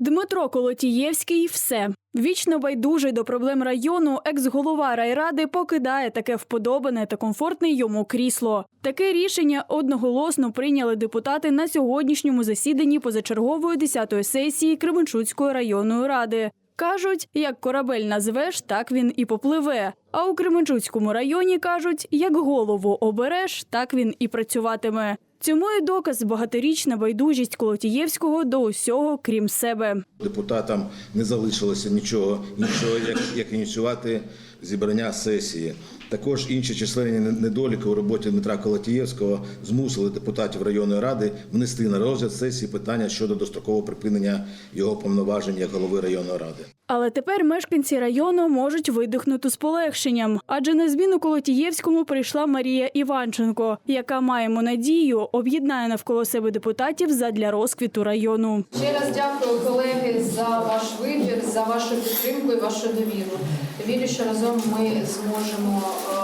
Дмитро Колотієвський все. Вічно байдужий до проблем району, екс-голова райради покидає таке вподобане та комфортне йому крісло. Таке рішення одноголосно прийняли депутати на сьогоднішньому засіданні позачергової 10-ї сесії Кременчуцької районної ради. Кажуть, як корабель назвеш, так він і попливе. А у Кременчуцькому районі кажуть, як голову обереш, так він і працюватиме. Цьому і доказ багаторічна байдужість Колотієвського до усього, крім себе. Депутатам не залишилося нічого іншого, як, як ініціювати зібрання сесії. Також інші численні недоліки у роботі Дмитра Колотієвського змусили депутатів районної ради внести на розгляд сесії питання щодо дострокового припинення його повноважень як голови районної ради. Але тепер мешканці району можуть видихнути з полегшенням, адже на зміну Колотієвському прийшла Марія Іванченко, яка маємо надію об'єднає навколо себе депутатів задля розквіту району. Ще раз дякую, колеги, за ваш вибір, за вашу підтримку і вашу довіру. Вірю, що разом ми зможемо е,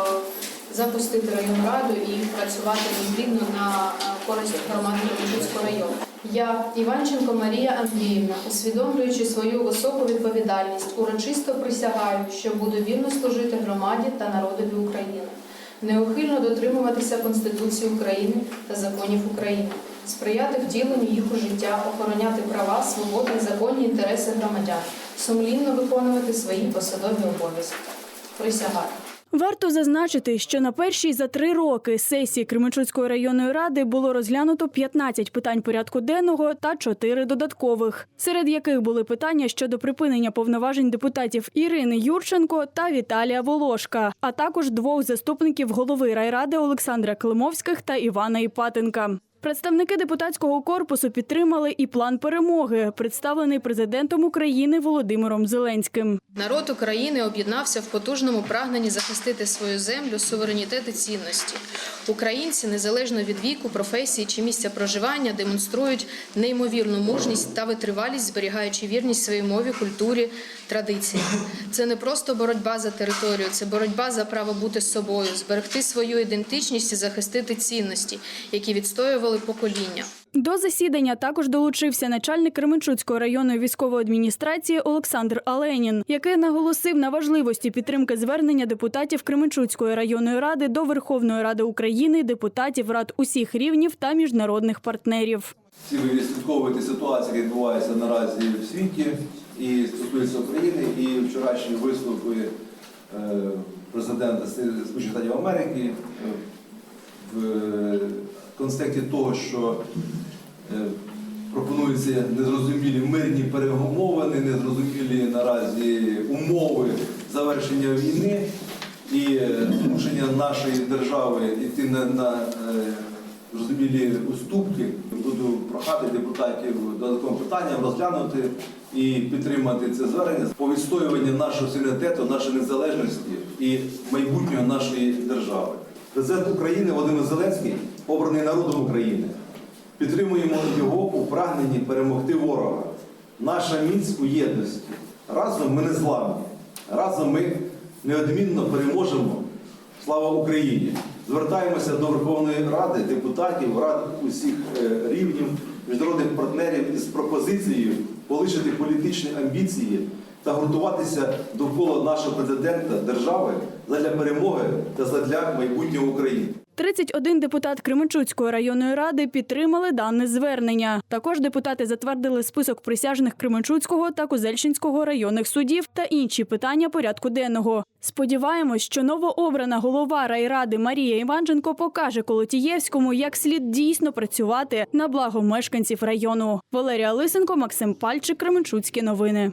запустити районну раду і працювати необхідно на е, користь громади Кременчуцького району. Я, Іванченко Марія Андріївна, усвідомлюючи свою високу відповідальність, урочисто присягаю, що буду вірно служити громаді та народові України, неухильно дотримуватися Конституції України та законів України, сприяти втіленню їх у життя, охороняти права, свободи законні інтереси громадян, сумлінно виконувати свої посадові обов'язки. Присягаю. Варто зазначити, що на першій за три роки сесії Кременчуцької районної ради було розглянуто 15 питань порядку денного та 4 додаткових, серед яких були питання щодо припинення повноважень депутатів Ірини Юрченко та Віталія Волошка, а також двох заступників голови райради Олександра Климовських та Івана Іпатенка. Представники депутатського корпусу підтримали і план перемоги, представлений президентом України Володимиром Зеленським. Народ України об'єднався в потужному прагненні захистити свою землю, суверенітет і цінності. Українці, незалежно від віку, професії чи місця проживання, демонструють неймовірну мужність та витривалість, зберігаючи вірність своїй мові, культурі, традиціям. Це не просто боротьба за територію, це боротьба за право бути собою, зберегти свою ідентичність і захистити цінності, які відстоювали покоління. До засідання також долучився начальник Кременчуцької районної військової адміністрації Олександр Аленін, який наголосив на важливості підтримки звернення депутатів Кременчуцької районної ради до Верховної Ради України, депутатів рад усіх рівнів та міжнародних партнерів. Всі ви відслідковуєте ситуацію, яка відбувається наразі в світі і стосується України. І вчорашні виступи е, президента Сполучених Штатів Америки е, в контексті того, що е, пропонуються незрозумілі мирні перемовини, незрозумілі наразі умови завершення війни і е, змушення нашої держави йти на, на е, зрозумілі уступки. Буду прохати депутатів додатковим питанням розглянути і підтримати це звернення по відстоюванню нашого суверенітету, нашої незалежності і майбутнього нашої держави. Президент України Володимир Зеленський, обраний народом України. Підтримуємо його у прагненні перемогти ворога. Наша міць у єдності. Разом ми не зламні. Разом ми неодмінно переможемо. Слава Україні! Звертаємося до Верховної Ради, депутатів, рад усіх е, рівнів, міжнародних партнерів із пропозицією полишити політичні амбіції та гуртуватися довкола нашого президента держави задля перемоги та задля майбутнього України. 31 депутат Кременчуцької районної ради підтримали дане звернення. Також депутати затвердили список присяжних Кременчуцького та Козельщинського районних судів та інші питання порядку денного. Сподіваємось, що новообрана голова райради Марія Іванченко покаже Колотієвському, як слід дійсно працювати на благо мешканців району. Валерія Лисенко, Максим Пальчик, Кременчуцькі новини.